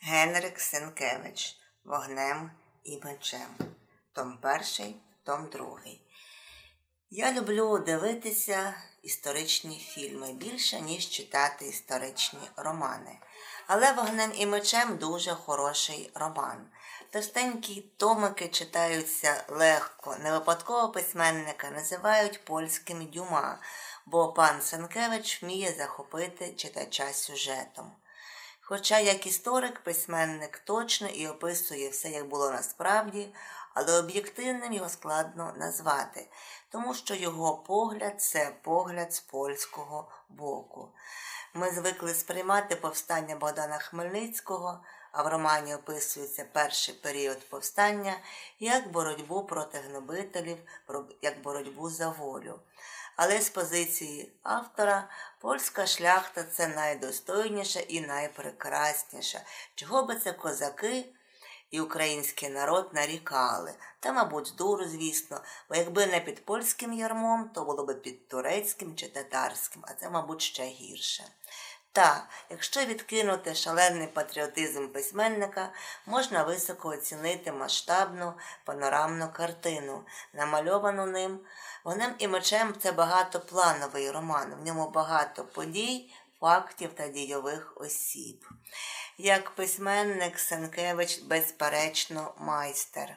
Генрик Сенкевич Вогнем і мечем. Том перший, том другий. Я люблю дивитися історичні фільми більше, ніж читати історичні романи. Але вогнем і мечем дуже хороший роман. Товстенькі томики читаються легко. Не випадково письменника називають польським дюма, бо пан Сенкевич вміє захопити читача сюжетом. Хоча як історик, письменник точно і описує все, як було насправді, але об'єктивним його складно назвати, тому що його погляд це погляд з польського боку. Ми звикли сприймати повстання Богдана Хмельницького, а в романі описується перший період повстання як боротьбу проти гнобителів, як боротьбу за волю. Але з позиції автора польська шляхта це найдостойніша і найпрекрасніша. Чого би це козаки і український народ нарікали. Та, мабуть, дуру, звісно, бо якби не під польським ярмом, то було б під турецьким чи татарським, а це, мабуть, ще гірше. Та, якщо відкинути шалений патріотизм письменника, можна високо оцінити масштабну панорамну картину, намальовану ним. Вогнем і мечем це багатоплановий роман, в ньому багато подій, фактів та дійових осіб. Як письменник Сенкевич, безперечно, майстер.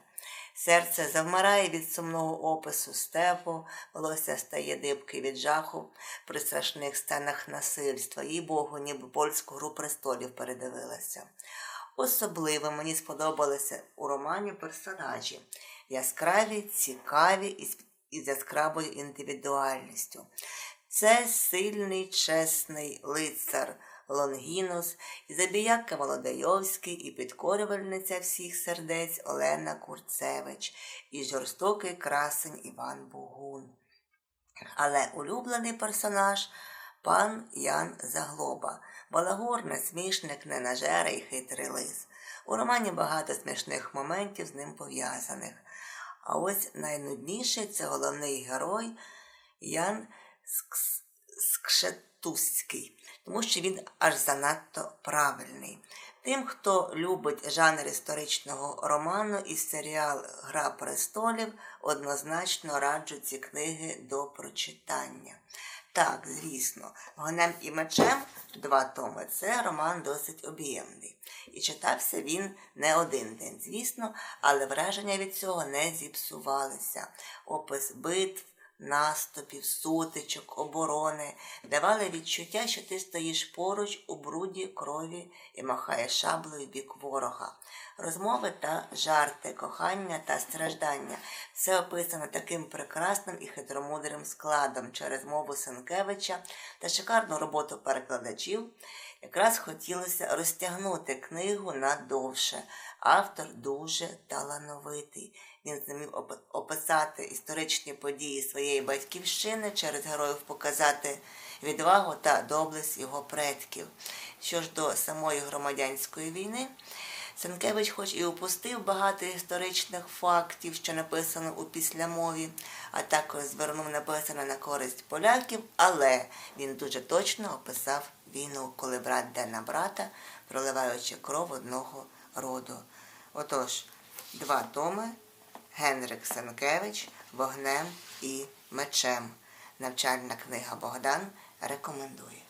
Серце завмирає від сумного опису степу, волосся стає дибки від жаху при страшних сценах насильства. Їй Богу, ніби польську гру престолів передивилася. Особливо мені сподобалися у романі персонажі яскраві, цікаві і із яскравою індивідуальністю. Це сильний, чесний лицар Лонгінус, і забіяка Володайовський, і підкорювальниця всіх сердець Олена Курцевич, і жорстокий красень Іван Бугун. Але улюблений персонаж пан Ян Заглоба, балагур, насмішник, ненажера і хитрий лис. У романі багато смішних моментів з ним пов'язаних. А ось найнудніший це головний герой Ян Скс- Скшетуський, тому що він аж занадто правильний. Тим, хто любить жанр історичного роману і серіал Гра престолів, однозначно раджу ці книги до прочитання. Так, звісно, гонем і мечем два томи це роман досить об'ємний. І читався він не один день, звісно, але враження від цього не зіпсувалися. Опис битв, наступів, сутичок, оборони давали відчуття, що ти стоїш поруч у бруді крові і махаєш шаблею бік ворога. Розмови та жарти, кохання та страждання. Все описано таким прекрасним і хитромудрим складом через мову Сенкевича та шикарну роботу перекладачів. Якраз хотілося розтягнути книгу надовше. Автор дуже талановитий. Він зумів оп- описати історичні події своєї батьківщини, через героїв показати відвагу та доблесть його предків. Що ж до самої громадянської війни, Сенкевич хоч і упустив багато історичних фактів, що написано у післямові, а також звернув написане на користь поляків, але він дуже точно описав війну, коли брат йде на брата, проливаючи кров одного роду. Отож, два томи Генрик Сенкевич Вогнем і мечем. Навчальна книга Богдан рекомендує.